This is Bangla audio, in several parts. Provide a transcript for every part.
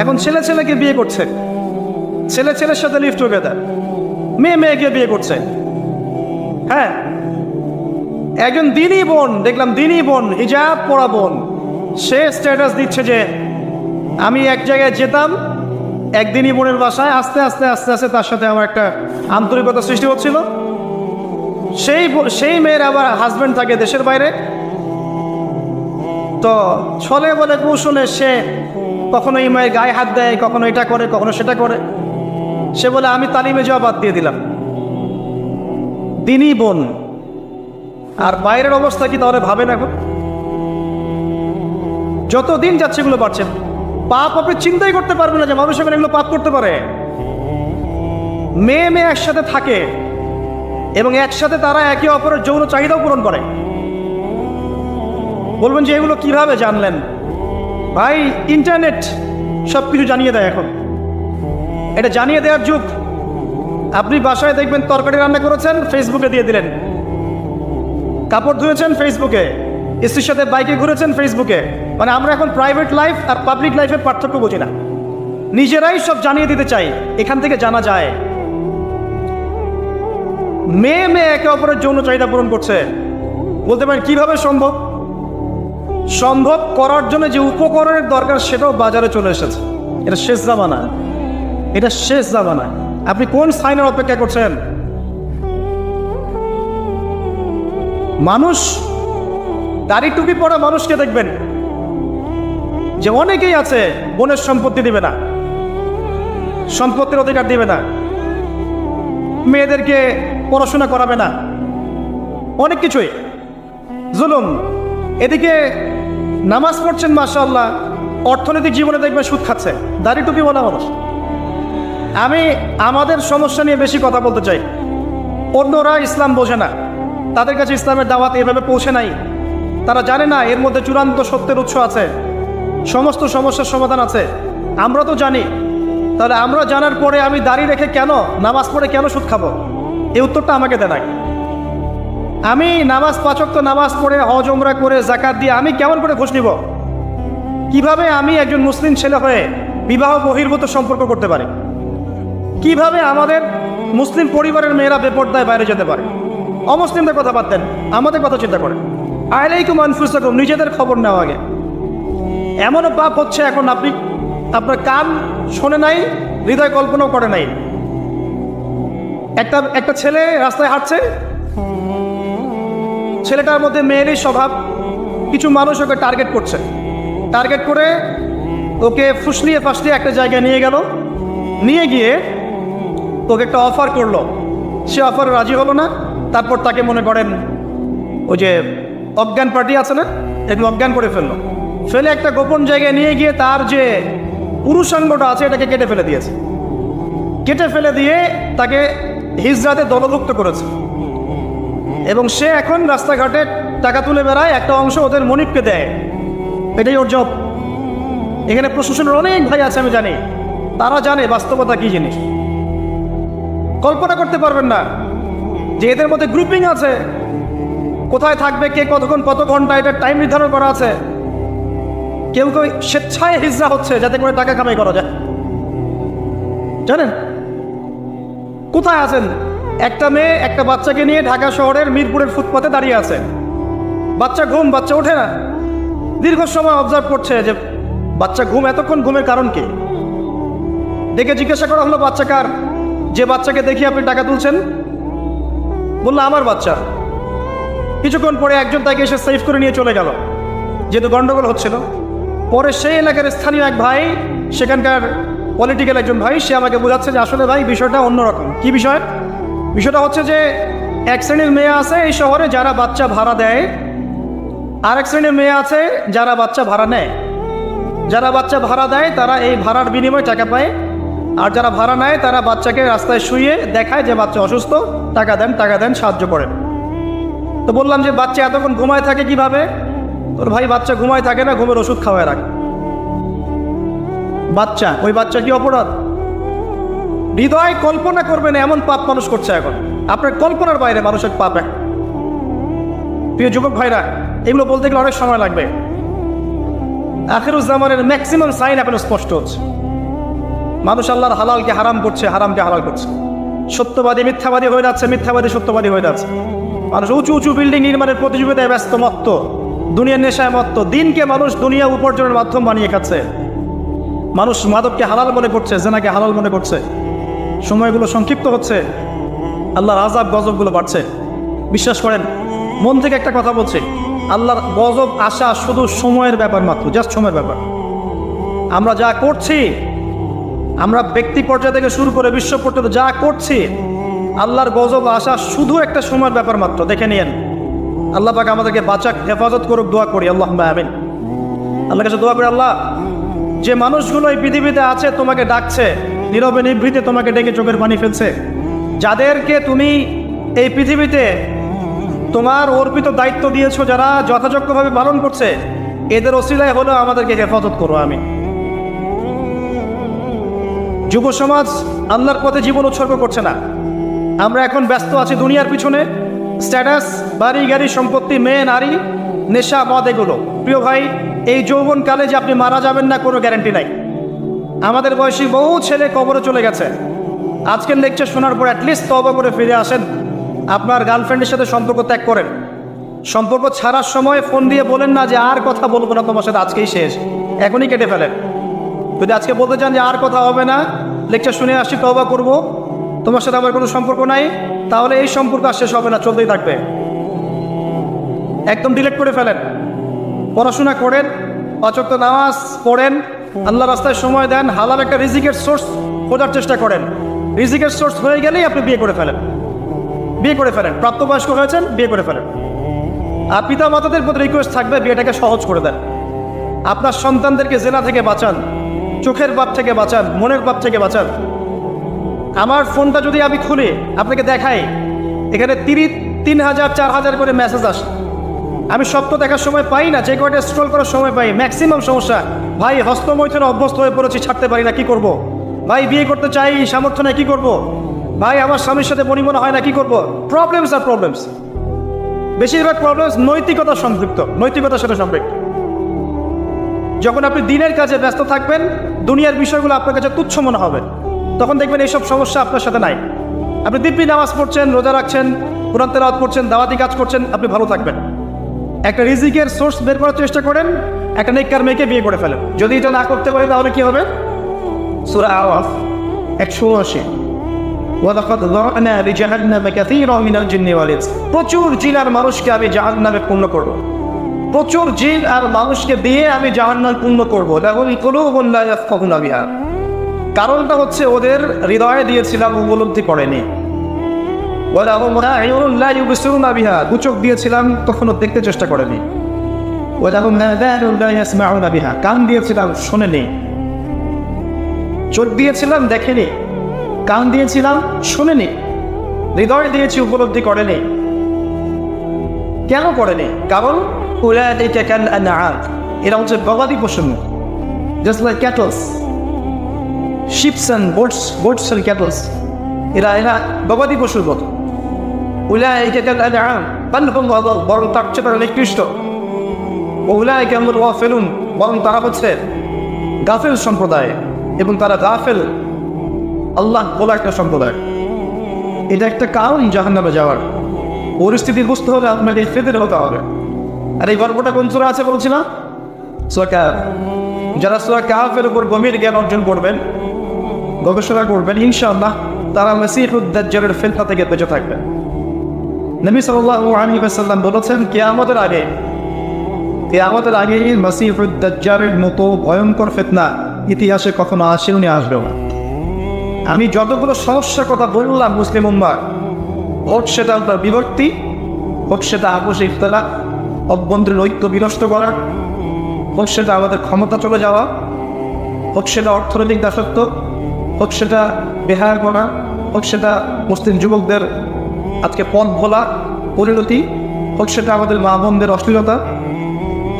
এখন ছেলে ছেলেকে বিয়ে করছে। ছেলে ছেলের সাথে লিভ টুগেদার মেয়ে মেয়েকে বিয়ে করছে। হ্যাঁ। একজন দিনই বোন, দেখলাম দিনই বোন, হিজাব পড়া বোন। সে স্ট্যাটাস দিচ্ছে যে, আমি এক জায়গায় যেতাম একদিনই বোনের বাসায় আস্তে আস্তে আস্তে আস্তে তার সাথে আমার একটা আন্তরিকতা সৃষ্টি হচ্ছিল। সেই সেই মেয়ের আবার হাজব্যান্ড থাকে দেশের বাইরে। তো ছলে বলে কৌশলে সে কখনো এই মায়ের গায়ে হাত দেয়, কখনো এটা করে, কখনো সেটা করে। সে বলে, আমি তালিমে যাওয়া বাদ দিয়ে দিলাম। দিনই বোন। আর বাইরের অবস্থা কি তাহলে ভাবেন এখন? যত দিন যাচ্ছে এগুলো বাড়ছে। পাপ আপনি চিন্তাই করতে পারবেন না যে মানুষ এখন এগুলো পাপ করতে পারে। মেয়ে মেয়ে একসাথে থাকে এবং একসাথে তারা একে অপরের যৌন চাহিদাও পূরণ করে। বলবেন যে এগুলো কীভাবে জানলেন? ভাই ইন্টারনেট সব কিছু জানিয়ে দেয় এখন। এটা জানিয়ে দেওয়ার যুগ। আপনি বাসায় দেখবেন তরকারি রান্না করেছেন ফেসবুকে দিয়ে দিলেন। কাপড় ধুয়েছেন ফেসবুকে স্ত্রীর সাথে বাইকে ঘুরেছেন ফেসবুকে মানে আমরা এখন প্রাইভেট লাইফ আর পাবলিক লাইফের পার্থক্য বুঝি না। নিজেরাই সব জানিয়ে দিতে চাই। এখান থেকে জানা যায়। মেয়ে মেয়ে একে অপরের যৌন চাহিদা পূরণ করছে। বলতে পারেন, কীভাবে সম্ভব? সম্ভব করার জন্য যে উপকরণের দরকার সেটাও বাজারে চলে এসেছে। এটা শেষ জামানা। এটা শেষ জামানা। আপনি কোন সাইনের অপেক্ষা করছেন? মানুষ, দাড়ি টুপি পরা মানুষকে দেখবেন যে অনেকেই আছে, বোনের সম্পত্তি দিবে না, সম্পত্তির অধিকার দিবে না, মেয়েদেরকে পড়াশোনা করাবে না। অনেক কিছুই। জুলুম। এদিকে নামাজ পড়ছেন মাশাল্লাহ অর্থনৈতিক জীবনে দেখবে সুদ খাচ্ছে। দাড়ি টুপি বলা মানুষ। আমি আমাদের সমস্যা নিয়ে বেশি কথা বলতে চাই। অন্যরা ইসলাম বোঝে না। তাদের কাছে ইসলামের দাওয়াত এভাবে পৌঁছে নাই। তারা জানে না, এর মধ্যে চূড়ান্ত সত্যের উৎস আছে। সমস্ত সমস্যার সমাধান আছে। আমরা তো জানি। তাহলে আমরা জানার পরে আমি দাড়ি রেখে কেন, নামাজ পড়ে কেন সুদ খাব? এই উত্তরটা আমাকে দেন আগে। আমি নামাজ পাচক তো নামাজ পড়ে হজ ওমরা করে জাকাত দিয়ে আমি কেমন করে ঘুষ নিব? কীভাবে আমি একজন মুসলিম ছেলে হয়ে বিবাহ বহির্ভূত সম্পর্ক করতে পারি? কীভাবে আমাদের মুসলিম পরিবারের মেয়েরা বেপর্দায় বাইরে যেতে পারে? অমুসলিমদের কথা বাদ দেন, আমাদের কথা চিন্তা করেন। আইলাইকুম আনফুসাকুম, নিজেদের খবর নেওয়া আগে। এমনও পাপ হচ্ছে এখন আপনি, আপনার কান শোনে নাই, হৃদয় কল্পনাও করে নাই। একটা একটা ছেলে রাস্তায় হাঁটছে ছেলেটার মধ্যে মেয়েরই স্বভাব, কিছু মানুষ ওকে টার্গেট করছে। টার্গেট করে ওকে ফুসলিয়ে ফাসলিয়ে একটা জায়গায় নিয়ে গেল। নিয়ে গিয়ে ওকে একটা অফার করল। সে অফারে রাজি হলো না। তারপর তাকে মনে করেন ওই যে অজ্ঞান পার্টি আছে না? একটু অজ্ঞান করে ফেলল। ফেলে একটা গোপন জায়গায় নিয়ে গিয়ে তার যে পুরুষাঙ্গটা আছে, এটাকে কেটে ফেলে দিয়েছে। কেটে ফেলে দিয়ে তাকে হিজরাতে দলভুক্ত করেছে। এবং সে এখন রাস্তাঘাটে টাকা তুলে বেড়ায়, একটা অংশ ওদের মনিবকে দেয়। এটাই ওর জব এখানে প্রশাসনের অনেক ভাই আছে, আমি জানি। তারা জানে বাস্তবতা কি জিনিস। কল্পনা করতে পারবেন না যে এদের মধ্যে গ্রুপিং আছে। কোথায় থাকবে, কে কতক্ষণ, কত ঘণ্টা এটা টাইম নির্ধারণ করা আছে। কেউ কেউ স্বেচ্ছায় হিজরা হচ্ছে, যাতে করে টাকা কামাই করা যায়। জানেন? কোথায় আছেন? একটা মেয়ে একটা বাচ্চাকে নিয়ে ঢাকা শহরের মিরপুরের ফুটপাতে দাঁড়িয়ে আছে। বাচ্চা ঘুম, বাচ্চা ওঠে না। দীর্ঘ সময় অবজার্ভ করছে যে বাচ্চা ঘুম এতক্ষণ ঘুমের কারণ কি? দেখে জিজ্ঞাসা করা হলো, বাচ্চা কার? যে বাচ্চাকে দেখি আপনি টাকা তুলছেন? বলল, আমার বাচ্চা। কিছুক্ষণ পরে একজন তাকে এসে সেভ করে নিয়ে চলে গেল। যেহেতু গন্ডগোল হচ্ছিল। পরে সেই এলাকার স্থানীয় এক ভাই, সেখানকার পলিটিক্যাল একজন ভাই, সে আমাকে বোঝাচ্ছে যে আসলে ভাই, বিষয়টা অন্যরকম। কি বিষয়? বিষয়টা হচ্ছে যে এক শ্রেণির মেয়ে আছে এই শহরে যারা বাচ্চা ভাড়া দেয়। আর এক শ্রেণির মেয়ে আছে যারা বাচ্চা ভাড়া নেয়। যারা বাচ্চা ভাড়া দেয়, তারা এই ভাড়ার বিনিময়ে টাকা পায়। আর যারা ভাড়া নেয়, তারা বাচ্চাকে রাস্তায় শুয়ে দেখায় যে বাচ্চা অসুস্থ, টাকা দেন টাকা দেন, সাহায্য করেন। তো বললাম যে, বাচ্চা এতক্ষণ ঘুমায় থাকে কীভাবে? তোর ভাই বাচ্চা ঘুমায় থাকে না, ঘুমের ওষুধ খাওয়ায় রাখ। বাচ্চা, ওই বাচ্চা কি অপরাধ? হৃদয় কল্পনা করবেন এমন পাপ মানুষ করছে এখন। আপনার কল্পনার বাইরে মানুষের পাপ এক। প্রিয় যুবক ভাইরা, এগুলো বলতে গেলে অনেক সময় লাগবে। আখিরুজ্জামানের ম্যাক্সিমাম সাইন এখন স্পষ্ট হচ্ছে। মানুষ আল্লাহর হালালকে হারাম করছে, হারামকে হালাল করছে। সত্যবাদী, মিথ্যাবাদী হয়ে যাচ্ছে, মিথ্যাবাদী, সত্যবাদী হয়ে যাচ্ছে। মানুষ উঁচু উঁচু বিল্ডিং নির্মাণের প্রতিযোগিতায় ব্যস্ত, মত্ত। দুনিয়ার নেশায় মত্ত। দিনকে মানুষ দুনিয়া উপার্জনের মাধ্যম বানিয়ে খাচ্ছে। মানুষ মাদককে হালাল মনে করছে, জেনাকে হালাল মনে করছে। সময়গুলো সংক্ষিপ্ত হচ্ছে। আল্লাহর আজাব গজবগুলো বাড়ছে। বিশ্বাস করেন, মন থেকে একটা কথা বলছি। আল্লাহর গজব আসা শুধু সময়ের ব্যাপার মাত্র জাস্ট সময়ের ব্যাপার। আমরা যা করছি, আমরা ব্যক্তি পর্যায় থেকে শুরু করে বিশ্ব পর্যন্ত যা করছি, আল্লাহর গজব আসা শুধু একটা সময়ের ব্যাপার মাত্র। দেখে নিয়েন, আল্লাহ পাকে আমাদেরকে বাঁচাক, হেফাজত করুক, দোয়া করি আল্লাহ আমিন। আল্লাহ কাছে দোয়া করি, আল্লাহ, যে মানুষগুলো এই পৃথিবীতে আছে, তোমাকে ডাকছে নীরবে নিভৃতে তোমাকে ডেকে চোখের পানি ফেলছে। যাদেরকে তুমি এই পৃথিবীতে তোমার অর্পিত দায়িত্ব দিয়েছ, যারা যথাযোগ্যভাবে পালন করছে, এদের অসিলায় হলেও আমাদেরকে হেফাজত করো আমি। যুব সমাজ আল্লাহর পথে জীবন উৎসর্গ করছে না। আমরা এখন ব্যস্ত আছি দুনিয়ার পিছনে। স্ট্যাটাস, বাড়ি, গাড়ি, সম্পত্তি, মেয়ে, নারী, নেশা, মদ, এগুলো। প্রিয় ভাই, এই যৌবনকালে যে আপনি মারা যাবেন না, কোনো গ্যারান্টি নাই। আমাদের বয়সী বহু ছেলে কবরে চলে গেছে। আজকের লেকচার শোনার পর অ্যাটলিস্ট তবা করে ফিরে আসেন। আপনার গার্লফ্রেন্ডের সাথে সম্পর্ক ত্যাগ করেন। সম্পর্ক ছাড়ার সময় ফোন দিয়ে বলেন না যে আর কথা বলব না তোমার সাথে, আজকেই শেষ। এখনই কেটে ফেলেন। যদি আজকে বলতে চান যে আর কথা হবে না লেকচার শুনে আসছি তবা করব। তোমার সাথে আমার কোনো সম্পর্ক নাই, তাহলে এই সম্পর্ক আর শেষ হবে না, চলতেই থাকবে। একদম ডিলেট করে ফেলেন। পড়াশোনা করেন অচক্ত নামাজ পড়েন আল্লাহ রাস্তায় সময় দেন, হালাল একটা রিজিকের সোর্স খোঁজার চেষ্টা করেন। রিজিকের সোর্স হয়ে গেলেই আপনি বিয়ে করে ফেলেন। বিয়ে করে ফেলেন। প্রাপ্তবয়স্ক হয়েছেন, বিয়ে করে ফেলেন। আর পিতা মাতাদের প্রতি রিকোয়েস্ট থাকবে, বিয়েটাকে সহজ করে দেন। আপনার সন্তানদেরকে জেলা থেকে বাঁচান, চোখের বাপ থেকে বাঁচান, মনের বাপ থেকে বাঁচান। আমার ফোনটা যদি আমি খুলি, আপনাকে দেখাই। এখানে তিরিশ, তিন হাজার, চার হাজার করে মেসেজ আসে। আমি সব তো দেখার সময় পাই না, যে কয়টা স্ক্রল করার সময় পাই। ম্যাক্সিমাম সমস্যা, ভাই, হস্তমৈথনে অভ্যস্ত হয়ে পড়েছি, ছাড়তে পারি না, কি করব। ভাই, বিয়ে করতে চাই, সামর্থ্য নেই, কী করব। ভাই, আমার স্বামীর সাথে পরিমণ হয় না, কি করব? প্রবলেমস আর প্রবলেমস বেশিরভাগ প্রবলেমস নৈতিকতা সম্পৃক্ত, নৈতিকতার সাথে সম্পৃক্ত। যখন আপনি দিনের কাজে ব্যস্ত থাকবেন, দুনিয়ার বিষয়গুলো আপনার কাছে তুচ্ছ মনে হবে। তখন দেখবেন এইসব সমস্যা আপনার সাথে নাই। আপনি দিব্যি নামাজ পড়ছেন, রোজা রাখছেন, কোরআন তেলাওয়াত করছেন, দাওয়াতি কাজ করছেন, আপনি ভালো থাকবেন। একটা রিজিকের সোর্স বের করার চেষ্টা করেন, একটা নেককার মেয়েকে বিয়ে করে ফেলেন। যদি এটা না করতে পারে তাহলে কি হবে? সুরা আওয়াফ একশো আশি। প্রচুর জিন আর মানুষকে আমি জাহান্নামে পূর্ণ করব। প্রচুর জিন আর মানুষকে দিয়ে আমি জাহান্নাম পূর্ণ করব। কারণটা হচ্ছে ওদের হৃদয়ে দিয়েছিলাম উপলব্ধি করেনি। বিহা। দু চোখ দিয়েছিলাম তখনও দেখতে চেষ্টা করেনি। বিহা। কান দিয়েছিলাম, শোনেনি। চোখ দিয়েছিলাম, দেখেনি। কান দিয়েছিলাম, শুনেনি। হৃদয় দিয়েছি, উপলব্ধি করেনি। কেন করেনি? কারণ এরা হচ্ছে গবাদি পশু just like cattles sheeps and boats boats and cattles এরা এরা গবাদি পশুর মতো। উলাইকা কাল আনআম, বাল বরং তার চেয়ে নিকৃষ্ট। উলাইকা হুমুল গাফিলুন, বরং তারা হচ্ছে গাফেল সম্প্রদায়, এবং তারা গাফেল আল্লাহ বলা একটা সম্প্রদায়। এটা একটা কারণ জাহান্নামে যাওয়ার। পরিস্থিতি বুঝতে হলে আপনাকে ফেদের হতে হবে। আর এই গল্পটা কোন সুরা আছে বলছিলাম? সুরা কাহাফ যারা সুরা কাহাফের উপর গভীর জ্ঞান অর্জন করবেন, গবেষণা করবেন, ইনশাআল্লাহ তারা মেসিহুদ্দাজ্জালের ফেতনা থেকে বেঁচে থাকবেন। নবী ওয়াসাল্লাম বলেছেন, কিয়ামতের আগে কিয়ামতের আগে মাসিহুদ্দাজ্জালের মতো ভয়ঙ্কর ফিতনা ইতিহাসে কখনো আসেও নি, আসবেও না। আমি যতগুলো সমস্যার কথা বললাম মুসলিম উম্মা হোক সেটা আপনার বিভক্তি হোক সেটা আপোষে ইফতলা, অভ্যন্তরীণ ঐক্য বিনষ্ট করা হোক সেটা আমাদের ক্ষমতা চলে যাওয়া হোক সেটা অর্থনৈতিক দাসত্ব হোক সেটা বেহার করা হোক সেটা মুসলিম যুবকদের আজকে পথ ভোলা পরিণতি, হোক সেটা আমাদের মা বোনদের অশ্লীলতা,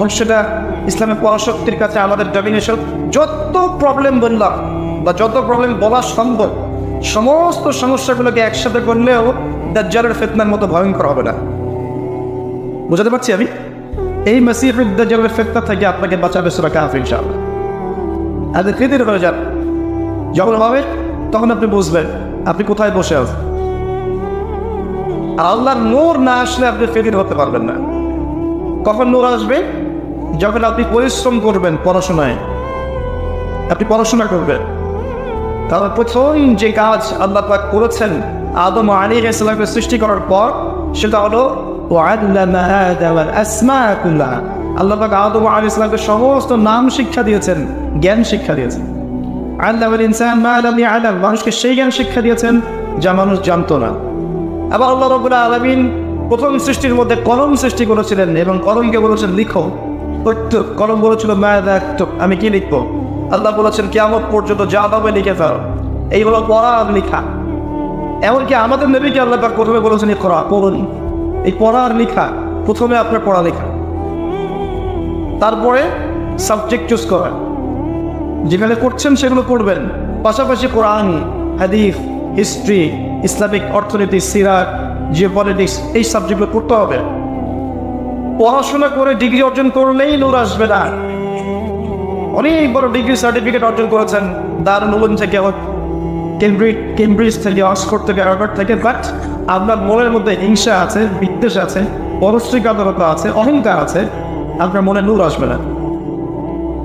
হোক সেটা ইসলামের পরাশক্তির কাছে আমাদের ডমিনেশন যত প্রবলেম বললাম বা যত প্রবলেম বলা সম্ভব, সমস্ত সমস্যাগুলোকে একসাথে করলেও দাজ্জালের ফেতনার মতো ভয়ঙ্কর হবে না। বুঝাতে পারছি আমি? এই মাসিহুদ্দাজলের ফেতনা থেকে আপনাকে বাঁচাবে সুরা কাফ ইনশাআল্লাহ। আর হয়ে যান যখন হবে, তখন আপনি বুঝবেন, আপনি কোথায় বসে আছেন? আল্লাহর নূর না আসলে আপনি ফেরির হতে পারবেন না। কখন নূর আসবে? যখন আপনি পরিশ্রম করবেন পড়াশোনায়। আপনি পড়াশোনা করবেন। তাহলে প্রথম যে কাজ আল্লাহ পাক করেছেন, আদম আলী ইসলামকে সৃষ্টি করার পর, সেটা হলো আল্লাহ পাক আদম আলী ইসলামকে সমস্ত নাম শিক্ষা দিয়েছেন, জ্ঞান শিক্ষা দিয়েছেন। আল্লাহ ইনসান মানুষকে সেই জ্ঞান শিক্ষা দিয়েছেন, যা মানুষ জানতো না। আবার আল্লাহ রবুল্লাহ আলমিন প্রথম সৃষ্টির মধ্যে কলম সৃষ্টি করেছিলেন এবং কলমকে বলেছেন, লিখো। কলম বলেছিল মায়াদাক্তব আমি কি লিখব? আল্লাহ বলেছেন কে কেমন পর্যন্ত যা হবে লিখে ফেলো। এই হলো পড়া আর লেখা। এমনকি আমাদের নবীকে আল্লাহ পাক প্রথমে বলেছেন এই পড়া পড়ুন। এই পড়া আর লেখা, প্রথমে আপনার পড়া লেখা। তারপরে সাবজেক্ট চুজ করা। যেখানে করছেন সেগুলো পড়বেন। পাশাপাশি কোরআন হাদিফ হিস্ট্রি ইসলামিক অর্থনীতি সিরাত জিও পলিটিক্স এই সাবজেক্টগুলো পড়তে হবে। পড়াশোনা করে ডিগ্রি অর্জন করলেই নূর আসবে না। অনেক বড় ডিগ্রি সার্টিফিকেট অর্জন করেছেন দারুণ থেকে কেমব্রিজ কেমব্রিজ থেকে, অক্সফোর্ড থেকে, হার্ভার্ড থেকে বাট আপনার মনের মধ্যে হিংসা আছে, বিদ্বেষ আছে পরশ্রীকাতরতা আছে, অহংকার আছে, আপনার মনে নূর আসবে না।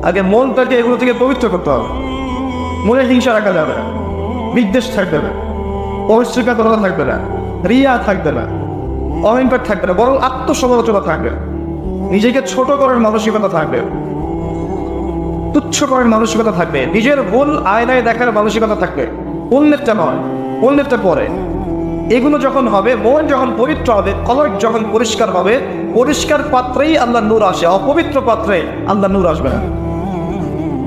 আগে মনটাকে এগুলো থেকে পবিত্র করতে হবে। মনে হিংসা রাখা যাবে বিদ্বেষ থাকবে না। পরিশ্রিকাতরতা থাকবে না, রিয়া থাকবে না অহংকার থাকবে না, বরং আত্মসমালোচনা থাকবে, নিজেকে ছোট করার মানসিকতা থাকবে, তুচ্ছ করার মানসিকতা থাকবে, নিজের ভুল আয়নায় দেখার মানসিকতা থাকবে, অন্যেরটা নয়, অন্যেরটা পরে। এগুলো যখন হবে, মন যখন পবিত্র হবে কলক যখন পরিষ্কার হবে, পরিষ্কার পাত্রেই আল্লাহ নূর আসে, অপবিত্র পাত্রে আল্লাহ নূর আসবে না।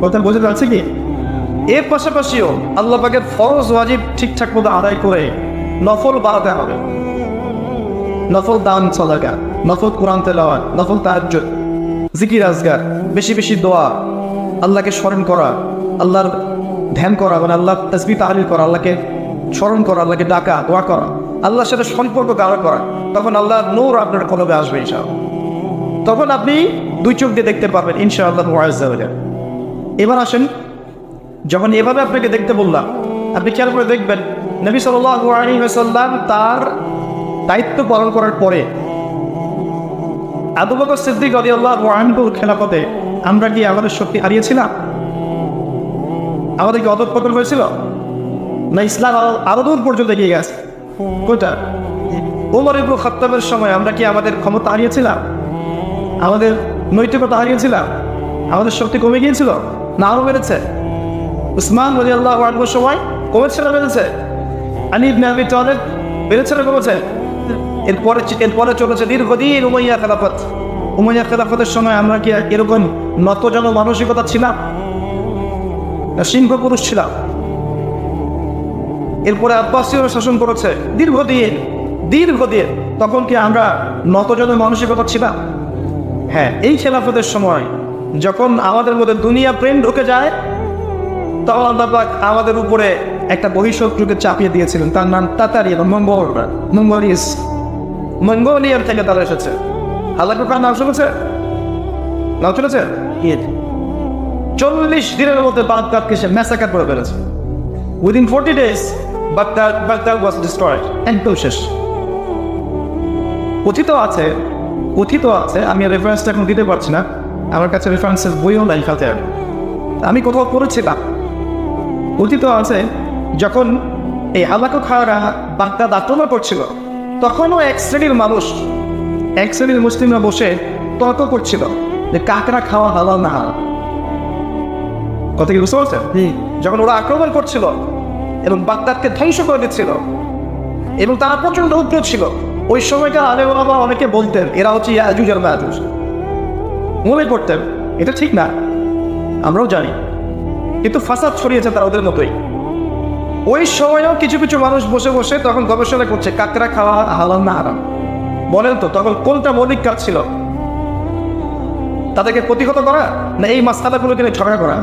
কথা বোঝা যাচ্ছে কি? এর পাশাপাশিও আল্লাহ ফরজ, ওয়াজিব ঠিকঠাক মতো আদায় করে নফল বাড়াতে হবে। নফল দান, সদাকা। নফল কোরআন তেলাওয়াত, নফল তাহাজ্জুদ, জিকির আজগার বেশি বেশি দোয়া, আল্লাহকে স্মরণ করা, আল্লাহর ধ্যান করা মানে আল্লাহ তসবি তাহলিল করা, আল্লাহকে স্মরণ করা, আল্লাহকে ডাকা, দোয়া করা, আল্লাহর সাথে সম্পর্ক গাঢ় করা, তখন আল্লাহ নূর আপনার কলবে আসবে ইনশাআল্লাহ। তখন আপনি দুই চোখ দিয়ে দেখতে পাবেন ইনশাআল্লাহ ওয়াইজাল্লাহ এবার আসেন যখন এভাবে আপনাকে দেখতে বললাম, আপনি খেয়াল করে দেখবেন, নবী সাল্লাম তার দায়িত্ব পালন করার পরে আবু বকর সিদ্দিক আদি আল্লাহ আনহুর খেলাফতে আমরা কি আমাদের শক্তি হারিয়েছিলাম? আমাদের কি অধপতন হয়েছিল? না ইসলাম আরো- দূর পর্যন্ত এগিয়ে গেছে? কোনটা? ওমর ইবু খত্তাবের সময় আমরা কি আমাদের ক্ষমতা হারিয়েছিলাম? আমাদের নৈতিকতা হারিয়েছিলাম? আমাদের শক্তি কমে গিয়েছিল? না আরও বেড়েছে? উসমান রদি আল্লাহ আনহুর সময় কমেছে না বেড়েছে? ইবনে আবি তালেব বেড়েছে না কমেছে? এরপরে এরপরে চলেছে দীর্ঘদিন উমাইয়া খেলাফত। উমাইয়া খেলাফতের সময় আমরা কি এরকম নতজন মানসিকতা ছিলাম? না সিংহ পুরুষ ছিলাম। এরপরে আব্বাসীয় শাসন করেছে দীর্ঘদিন দীর্ঘদিন। তখন কি আমরা নতজনের মানসিকতা ছিলাম? হ্যাঁ এই খেলাফতের সময় যখন আমাদের মধ্যে দুনিয়া প্রেম ঢুকে যায় তখন আল্লাপাক আমাদের উপরে একটা বহিঃশত্রুকে চাপিয়ে দিয়েছিলেন। তার নাম তাতারি বা মঙ্গল। মঙ্গলিস মঙ্গোলিয়ার থেকে তারা এসেছে। আল্লাহ কার নাম শুনেছে? নাম শুনেছে? চল্লিশ দিনের মধ্যে বাগদাদকে সে ম্যাসাকার করে ফেলেছে। Within forty days Baghdad Baghdad was destroyed একদম শেষ। কথিত আছে কথিত আছে আমি রেফারেন্সটা এখন দিতে পারছি না। আমার কাছে রেফারেন্সের বইও নাই খাতে আমি কোথাও পড়েছিলাম। কথিত আছে যখন এই হালাকো খাওয়ারা বাগদাদ আক্রমণ করছিল তখনও এক শ্রেণির মানুষ এক শ্রেণির মুসলিমরা বসে তর্ক করছিল যে কাকরা খাওয়া হালাল না হাল কথা কি বুঝতে পারছেন? যখন ওরা আক্রমণ করছিল এবং বাগদাদকে ধ্বংস করে দিচ্ছিল এবং তারা প্রচণ্ড উগ্র ছিল ওই সময়টা আলে বাবা অনেকে বলতেন এরা হচ্ছে ইয়াজুজ আর মায়াজুজ। মনে করতেন এটা ঠিক না আমরাও জানি। কিন্তু ফাসাদ ছড়িয়েছে তারা ওদের মতোই। ওই সময়ও কিছু কিছু মানুষ বসে বসে তখন গবেষণা করছে, কাকড়া খাওয়া হালাল না হারাম। বলেন তো, তখন কোনটা মৌলিক কাজ ছিল? তাদেরকে প্রতিহত করা না এই মাসালাগুলোকে নিয়ে ঝগড়া করা?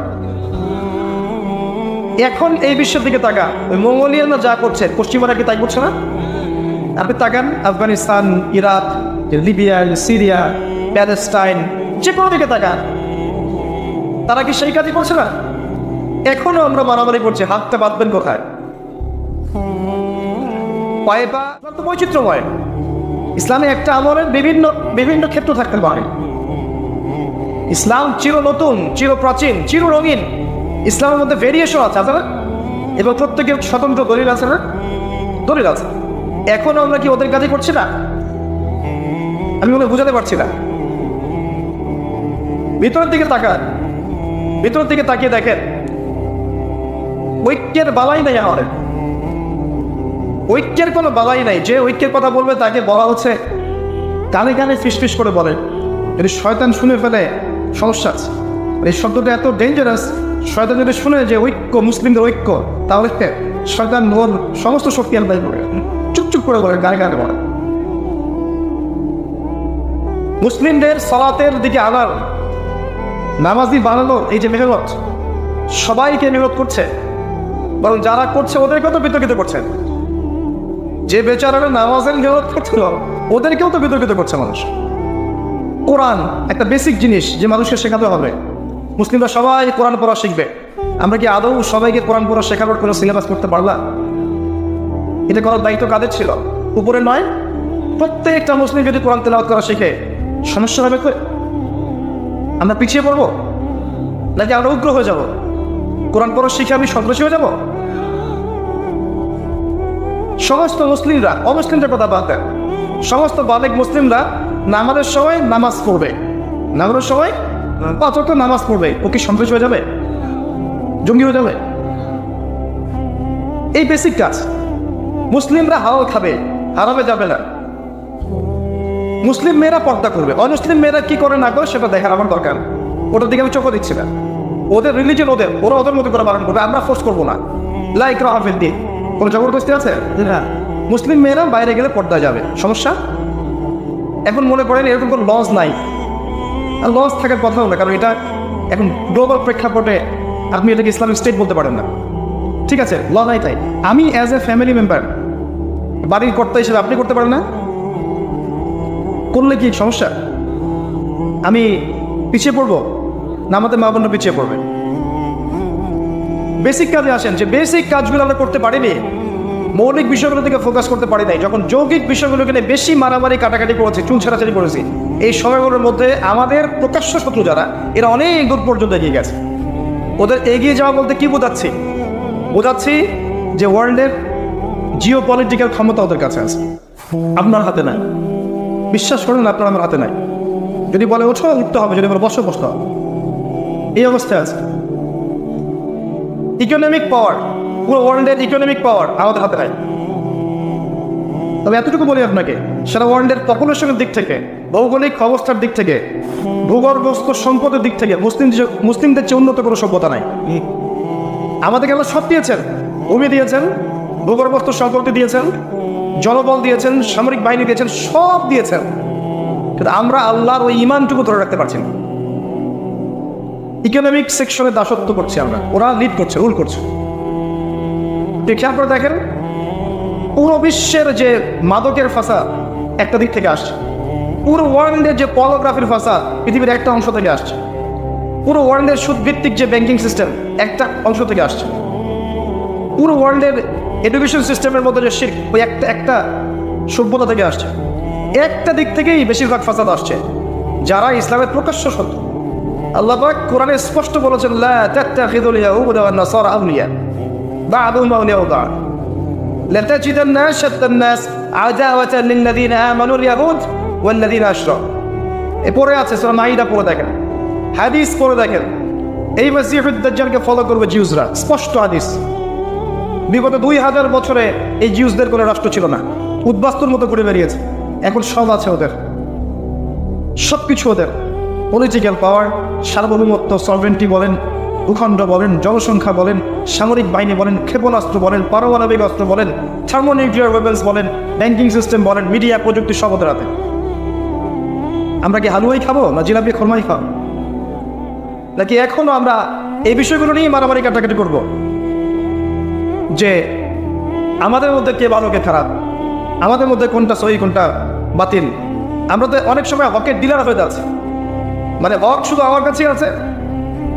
এখন এই বিশ্বের দিকে তাকা, ওই মঙ্গোলিয়ানরা যা করছে, পশ্চিমারা কি তাই করছে না? আপনি তাকান, Afghanistan, Iraq, Libya, Syria, Palestine, যে কোনো দিকে তাকান। তারা কি সেই কাজই করছে না? এখনও আমরা মারামারি করছি, হাতটা বাঁধবেন কোথায়? তো বৈচিত্র্যময়। ইসলামে একটা আমলের বিভিন্ন বিভিন্ন ক্ষেত্র থাকতে পারে। ইসলাম চির নতুন, চির প্রাচীন, চির রঙিন। ইসলামের মধ্যে ভেরিয়েশন আছে আছে না? এবং প্রত্যেকের স্বতন্ত্র দলিল আছে না? দলিল আছে। এখনও আমরা কি ওদের কাজে করছি না? আমি ওদের বোঝাতে পারছি না। ভিতরের দিকে তাকান। ভিতরের দিকে তাকিয়ে দেখেন। ঐক্যের বালাই নাই আমাদের ঐক্যের কোনো বালাই নাই। যে ঐক্যের কথা বলবে তাকে বলা হচ্ছে, কানে কানে ফিসফিস করে বলে। যদি শয়তান শুনে ফেলে, সমস্যা আছে। এই শব্দটা এত ডেঞ্জারাস শয়তান যদি শুনে যে ঐক্য, মুসলিমদের ঐক্য, তাহলে শয়তান ওর সমস্ত শক্তি আলাদা করে চুপচুপ করে বলে গায়ে গায়ে বলে। মুসলিমদের সলাতের দিকে আনার নামাজি বানানো এই যে মেহনত। সবাইকে মেহনত করছে। বরং যারা করছে ওদেরকেও তো বিতর্কিত করছেন। যে বেচারারা নামাজের মেহনত করছিল, ওদেরকেও তো বিতর্কিত করছে মানুষ। কোরআন একটা বেসিক জিনিস যে মানুষকে শেখাতে হবে। মুসলিমরা সবাই কোরআন পড়া শিখবে। আমরা কি আদৌ সবাইকে কোরআন পড়া শেখানোর কোনো সিলেবাস করতে পারলাম? এটা করার দায়িত্ব কাদের ছিল? উপরে নয়? প্রত্যেকটা মুসলিম যদি কোরআন তেলাওয়াত করা শিখে, সমস্যা হবে আমরা পিছিয়ে পড়ব? নাকি আমরা উগ্র হয়ে যাব? কোরআন পড়া শিখে আমি সন্ত্রাসী হয়ে যাব? সমস্ত মুসলিমরা, অমুসলিমদের কথা বাদ দেন। সমস্ত বালেক মুসলিমরা নামাজের সময় নামাজ পড়বে। নামাজের সময় পাঁচ নামাজ পড়বে। ও কি সন্ত্রাসী হয়ে যাবে? জঙ্গি হয়ে যাবে? এই বেসিক কাজ। মুসলিমরা হাওয়াল খাবে হারাবে যাবে না। মুসলিম মেয়েরা পর্দা করবে। অমুসলিম মেয়েরা কি করে না করে সেটা দেখার আমার দরকার। ওটার দিকে আমি চোখও দিচ্ছি না। ওদের রিলিজন ওদের ওরা ওদের মতো করে পালন করবে আমরা ফোর্স করব না। লাইক রাহাফেল দিয়ে কোনো জবরদস্তি আছে? না। মুসলিম মেয়েরা বাইরে গেলে পর্দা যাবে সমস্যা? এখন মনে করেন এরকম কোনো লস নাই। আর লস থাকার কথাও না কারণ এটা এখন গ্লোবাল প্রেক্ষাপটে আপনি এটাকে ইসলামিক স্টেট বলতে পারেন না। ঠিক আছে ল নাই তাই। আমি অ্যাজ এ ফ্যামিলি মেম্বার বাড়ির কর্তা হিসেবে আপনি করতে পারেন না? করলে কি সমস্যা? আমি পিছিয়ে পড়ব? না আমাদের মা বোনরা পিছিয়ে পড়বে। বেসিক কাজে আসেন, যে বেসিক কাজগুলো আমরা করতে পারিনি, মৌলিক বিষয়গুলো থেকে ফোকাস করতে পারি নাই। যখন যৌগিক বিষয়গুলোকে নিয়ে বেশি মারামারি, কাটাকাটি করেছি চুল ছাড়াছাড়ি করেছি, এই সময়গুলোর মধ্যে আমাদের প্রকাশ্য শত্রু যারা, এরা অনেক দূর পর্যন্ত এগিয়ে গেছে। ওদের এগিয়ে যাওয়া বলতে কি বোঝাচ্ছি? বোঝাচ্ছি যে ওয়ার্ল্ডের জিও পলিটিক্যাল ক্ষমতা ওদের কাছে আছে। আপনার হাতে নাই। বিশ্বাস করেন, আপনার আমার হাতে নাই। যদি বলে, ওঠো, উঠতে হবে। যদি বলে, বসো, বসতে হবে। এই অবস্থায় আছে। ইকোনমিক পাওয়ার পুরো ওয়ার্ল্ডের ইকোনমিক পাওয়ার আমাদের হাতে নাই। তবে এতটুকু বলি আপনাকে, সারা ওয়ার্ল্ডের পপুলেশনের দিক থেকে, ভৌগোলিক অবস্থার দিক থেকে, ভূগর্ভস্থ সম্পদের দিক থেকে মুসলিম মুসলিমদের চেয়ে উন্নত কোনো সভ্যতা নাই। আমাদেরকে আল্লাহ সব দিয়েছেন। ভূমি দিয়েছেন, ভূগর্ভস্থ সম্পত্তি দিয়েছেন জনবল দিয়েছেন, সামরিক বাহিনী দিয়েছেন, সব দিয়েছেন। কিন্তু আমরা আল্লাহর ওই ইমানটুকু ধরে রাখতে পারছি না। ইকোনমিক সেকশনে দাসত্ব করছি আমরা। ওরা লিড করছে রুল করছে। খেয়াল করে দেখেন, পুরো বিশ্বের যে মাদকের ফাঁসা একটা দিক থেকে আসছে। পুরো ওয়ার্ল্ডের যে পলোগ্রাফির ফাঁসা পৃথিবীর একটা অংশ থেকে আসছে। পুরো ওয়ার্ল্ডের সুদভিত্তিক যে ব্যাংকিং সিস্টেম একটা অংশ থেকে আসছে। পুরো ওয়ার্ল্ডের এডুকেশন সিস্টেমের মধ্যে যে শিখ ওই একটা একটা সভ্যতা থেকে আসছে। একটা দিক থেকেই বেশিরভাগ ফাসাদ আসছে। যারা ইসলামের প্রকাশ্য সত্য। আল্লাহ পাক কোরআনে স্পষ্ট বলেছেন লা তাত্তাখিদুল ইয়াহুদা ওয়ান নাসারা আউলিয়া বা'দুহুম আউলিয়াউ বা'দ لتجدن أشد الناس عداوة للذين آمنوا اليهود والذين أشركوا এ পড়ে আছে সূরা মাইদা পড়ে দেখেন হাদিস পড়ে দেখেন এই মাসিহুদ দাজ্জালকে ফলো করবে জিউসরা স্পষ্ট হাদিস বিগত দুই হাজার বছরে এই জিউসদের কোনো রাষ্ট্র ছিল না উদ্বাস্তুর মতো করে বেরিয়েছে এখন সব আছে ওদের সব কিছু ওদের পলিটিক্যাল পাওয়ার সার্বভৌমত্ব সলভেন্টি বলেন, ভূখণ্ড বলেন, জনসংখ্যা বলেন, সামরিক বাহিনী বলেন, ক্ষেপণাস্ত্র বলেন, পারমাণবিক অস্ত্র বলেন থার্মোনিউক্লিয়ার ওয়েপন্স বলেন ব্যাংকিং সিস্টেম বলেন মিডিয়া প্রযুক্তি সব হাতে। আমরা কি হালুয়াই খাব না জিলাপি খরমাই খাব? নাকি এখনও আমরা এই বিষয়গুলো নিয়ে মারামারি কাটাকাটি করব? যে আমাদের মধ্যে কে ভালো, কে খারাপ? আমাদের মধ্যে কোনটা সহি, কোনটা বাতিল? আমরা তো অনেক সময় হকের ডিলার হয়ে যাচ্ছে। মানে হক শুধু আমার কাছেই আছে।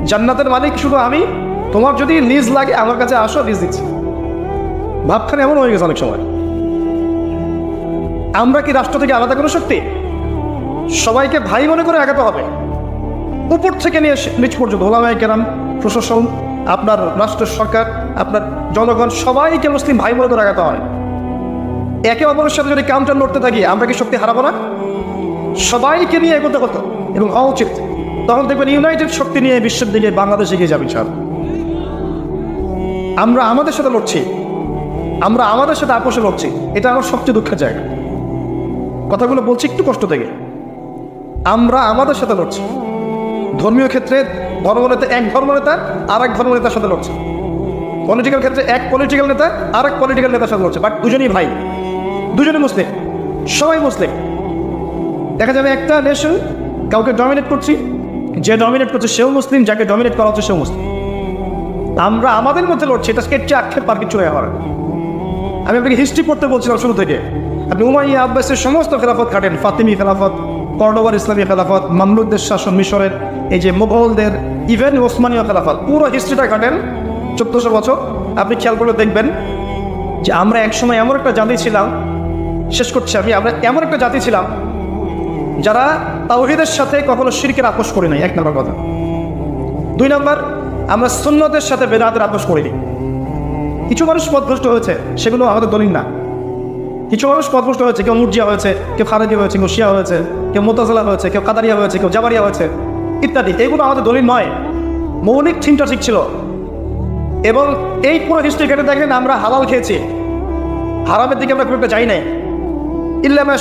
জান্নাতের মালিক শুধু আমি। তোমার যদি লিজ লাগে আমার কাছে আসো লিজ দিচ্ছি ভাবখানে এমন হয়ে গেছে অনেক সময়। আমরা কি রাষ্ট্র থেকে আলাদা কোনো শক্তি? সবাইকে ভাই মনে করে আগাতে হবে। উপর থেকে নিয়ে নিচ পর্যন্ত ওলামায় কেরাম, প্রশাসন, আপনার রাষ্ট্র সরকার, আপনার জনগণ, সবাইকে মুসলিম ভাই মনে করে আগাতে হয়। একে অপরের সাথে যদি কাউন্টার লড়তে থাকি, আমরা কি শক্তি হারাবো না? সবাইকে নিয়ে এগোতে হতো। এবং হওয়া উচিত তখন দেখবেন ইউনাইটেড শক্তি নিয়ে বিশ্বের দিকে বাংলাদেশ এগিয়ে যাবে স্যার আমরা আমাদের সাথে লড়ছি। আমরা আমাদের সাথে আপোষে লড়ছি। এটা আমার সবচেয়ে দুঃখের জায়গা। কথাগুলো বলছি একটু কষ্ট থেকে আমরা আমাদের সাথে লড়ছি। ধর্মীয় ক্ষেত্রে ধর্মনেতা এক ধর্মনেতা আর এক ধর্মনেতার সাথে লড়ছে। পলিটিক্যাল ক্ষেত্রে এক পলিটিক্যাল নেতা আর এক পলিটিক্যাল নেতার সাথে লড়ছে। বাট দুজনই ভাই। দুজনে মুসলিম। সবাই মুসলিম। দেখা যাবে একটা নেশন কাউকে ডমিনেট করছি, যে ডমিনেট করছে সেও মুসলিম, যাকে ডমিনেট করা হচ্ছে সেও মুসলিম। আমরা আমাদের মধ্যে লড়ছি, এটা স্কেটচে আক্ষেপ পার কিছু আমার। আমি আপনাকে হিস্ট্রি পড়তে বলছিলাম শুরু থেকে। আপনি উমাইয়া আব্বাসের সমস্ত খেলাফত কাটেন, ফাতিমি খেলাফত কর্ডোবার ইসলামী খেলাফত, মামলুকদের শাসন, মিশরের এই যে মোগলদের ইভেন ওসমানীয় খেলাফত, পুরো হিস্ট্রিটা কাটেন, চোদ্দশো বছর। আপনি খেয়াল করে দেখবেন যে আমরা একসময় এমন একটা জাতি ছিলাম, শেষ করছি আমি, আমরা এমন একটা জাতি ছিলাম, যারা তাওহিদের সাথে কখনো শিরকের আপোষ করি নাই। এক নম্বর কথা। দুই নম্বর, আমরা সুন্নতের সাথে বেদাতের আপোষ করিনি। কিছু মানুষ পথভ্রষ্ট হয়েছে, সেগুলো আমাদের দলিল না। কিছু মানুষ পথভ্রষ্ট হয়েছে, কেউ মুরজিয়া হয়েছে, কেউ খারেজি হয়েছে, কেউ শিয়া হয়েছে, কেউ মোতাজলা হয়েছে, কেউ কাদারিয়া হয়েছে, কেউ জাবারিয়া হয়েছে, ইত্যাদি। এগুলো আমাদের দলিল নয়। মৌলিক থিমটা ঠিক ছিল। এবং এই পুরো হিস্ট্রি কেটে দেখেন, আমরা হালাল খেয়েছি। হারামের দিকে আমরা খুব একটা যাই নাই। ইল্লামা